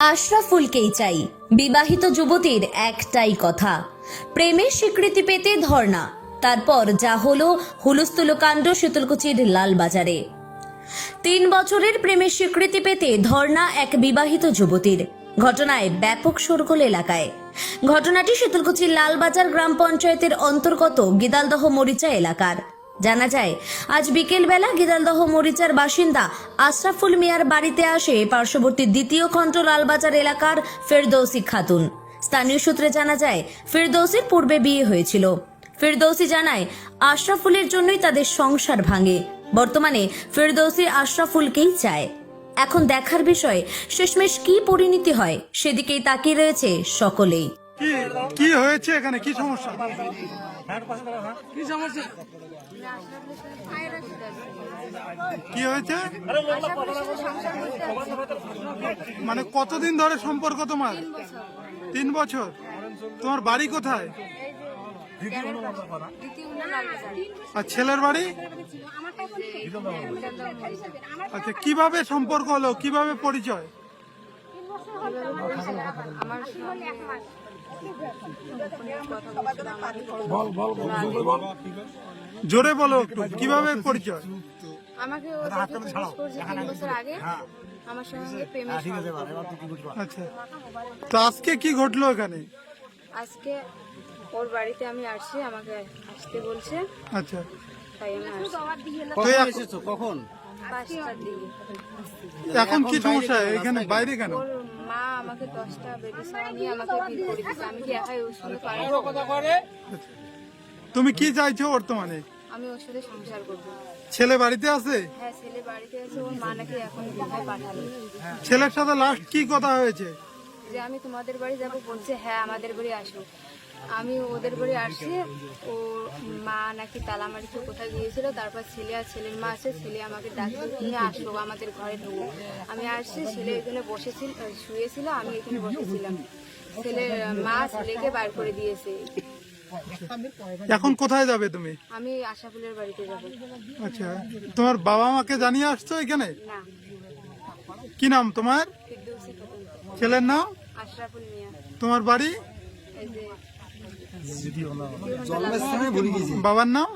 আশরাফুলকেই চাই। বিবাহিত যুবতীর একটাই কথা। প্রেমের স্বীকৃতি পেতে ধর্ণা। তারপর যা হলো হুলস্থুল কাণ্ড শীতলকুচির লালবাজারে। তিন বছরের প্রেমের স্বীকৃতি পেতে ধর্ণা এক বিবাহিত যুবতীর। ঘটনায় ব্যাপক শোরগোল এলাকায়। ঘটনাটি শীতলকুচির লালবাজার গ্রাম পঞ্চায়েতের অন্তর্গত গিদালদহ মরিচা এলাকার। জানা যায়, আজ বিকেলবেলা গিদালদহ মরিচার বাসিন্দা আশরাফুল মিয়ার বাড়িতে আসে পার্শ্ববর্তী দ্বিতীয় খণ্ড লালবাজার এলাকার ফেরদৌসি খাতুন। স্থানীয় সূত্রে জানা যায়, ফেরদৌসির পূর্বে বিয়ে হয়েছিল। ফেরদৌসি জানায়, আশরাফুলের জন্যই তাদের সংসার ভাঙে। বর্তমানে ফেরদৌসি আশরাফুলকেই চায়। এখন দেখার বিষয়, শেষমেশ কি পরিণতি হয়, সেদিকেই তাকিয়ে রয়েছে সকলেই। কি কি হয়েছে এখানে? কি সমস্যা? কি সমস্যা? কি হয়েছে? মানে কতদিন ধরে সম্পর্ক তোমার? তিন বছর। তোমার বাড়ি কোথায়? আর ছেলের বাড়ি? আচ্ছা কীভাবে সম্পর্ক হলো? কীভাবে পরিচয়? জোরে বলো। একটু কীভাবে পরিচয়? আমাকে বছর আগে আমার সঙ্গে প্রেমের সম্পর্ক। আচ্ছা। তো আজকে কি ঘটলো এখানে? আজকে ওর বাড়িতে আমি আসছি আমাকে আসতে বলছে। আচ্ছা। তাই আমি এসেছ? কখন? এখন কি সমস্যা? এখানে বাইরে কেন? মা আমাকে দশটা বেবি নিয়ে আমাকে বিয়ে করে দিচ্ছে আমি কি একাই ওর সঙ্গে পারব তুমি কি চাইছো বর্তমানে? আমি ওর সাথে সংসার করব। ছেলে বাড়িতে আছে? হ্যাঁ ছেলে বাড়িতে আছে ওর মা নাকি এখন কোথায় পাঠাবে। ছেলের সাথে লাস্ট কি কথা হয়েছে? যে আমি তোমাদের বাড়ি যাব বলছে হ্যাঁ আমাদের বাড়ি আসো আমি ওদের বাড়ি আসছি। ও মা নাকি তালা মারিতে কোথায় গিয়েছিল তারপর ছেলে আর ছেলের মা আছে ছেলে আমাকে ডাকে নিয়ে আসলো আমাদের ঘরে ঢুকবো আমি আসছি ছেলে এখানে বসেছিল শুয়েছিল আমি এখানে বসেছিলাম। ছেলের মা ছেলেকে বার করে দিয়েছে। এখন কোথায় যাবে তুমি? আমি আশাফুলের বাড়িতে যাব। আচ্ছা তোমার বাবা মাকে জানিয়ে আসছো এখানে? না। কি নাম তোমার? ছেলের নাম? আশরাফুল মিয়া। তোমার বাড়ি? বাবার নাম।